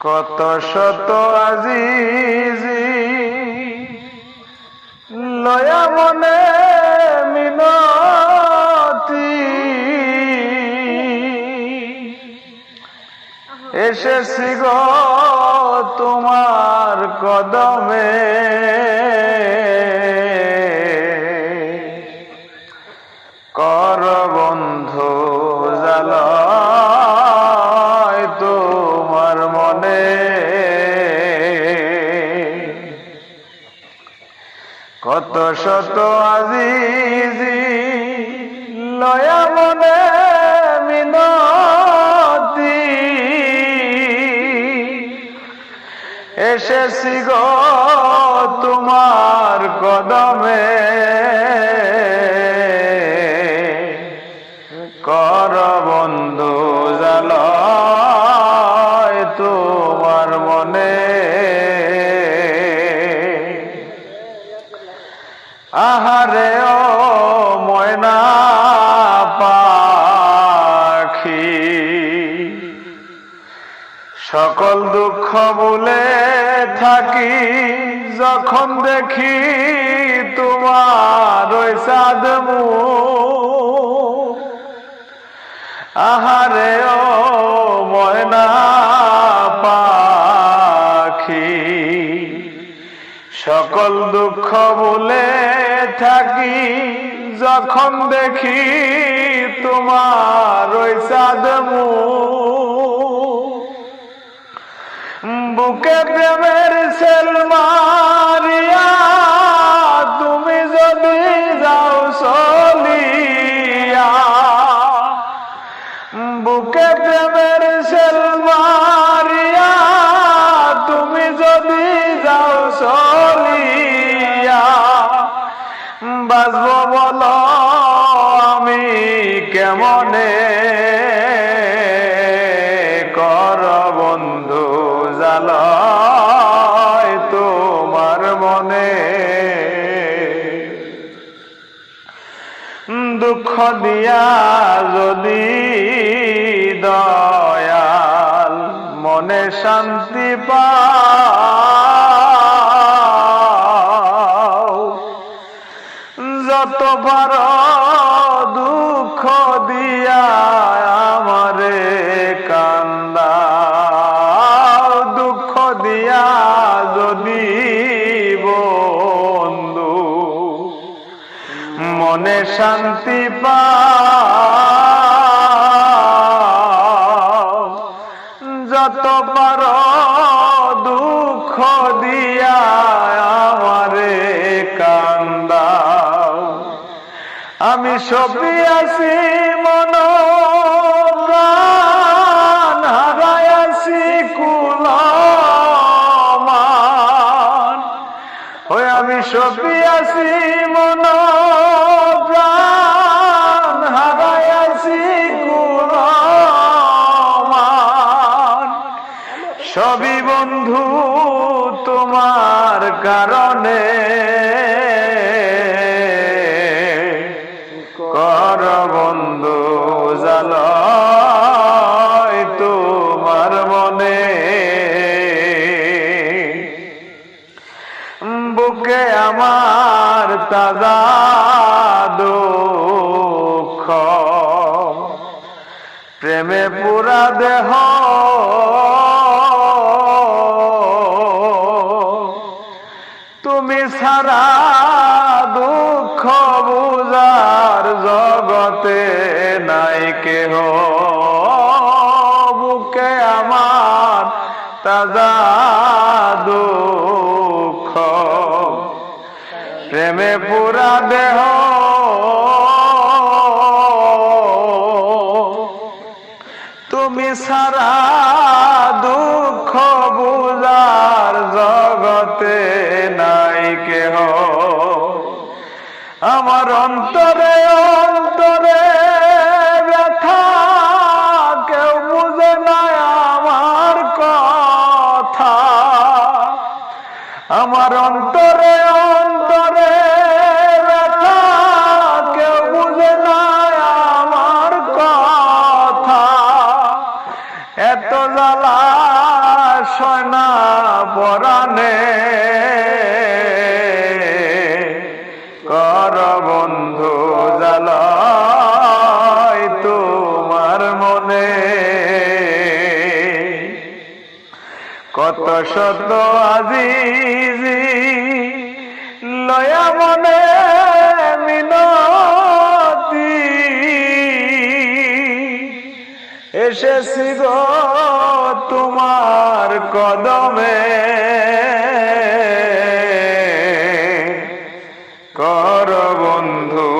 কত শত আজিজি লয়া মনে মিনতি। এসেছি গো তোমার কদমে। কত শত আজিজি লয়া মনে মিনতি। এসেছি গো তোমার কদমে। আহারে ও ময়না পাখি, সকল দুঃখ ভুলে থাকি, যখন দেখি তোমার ওই সাদ আহারে ও ময়না পাখি, সকল দুঃখ ভুলে থাকি যখন দেখি তোমার ওই সাদ বুকে প্রেমের সেল বাজব বলো আমি কেমনে কর বন্ধু জালয় তোমার মনে? দুঃখ দিয়া যদি দয়াল মনে শান্তি পাও শান্তি যত পার দুঃখ দিয়া আমারে কান্দাও। আমি সপি আছি মন হারাই আছি আমি সবই বন্ধু তোমার কারণে। কর বন্ধু জালয় তোমার মনে। বুকে আমার তাজা দুঃখ। প্রেমে পুরা দেহ জগতে নাই কেহ। বুকে আমার তাজা দুঃখ। প্রেমে পুরা দেহ। তুমি সারা দুঃখ বুজার জগতে নাই কেহ। আমার অন্তরে কত শত আজি লয়া মনে মিনতি। এসেছি গো তোমার কদমে। কর বন্ধু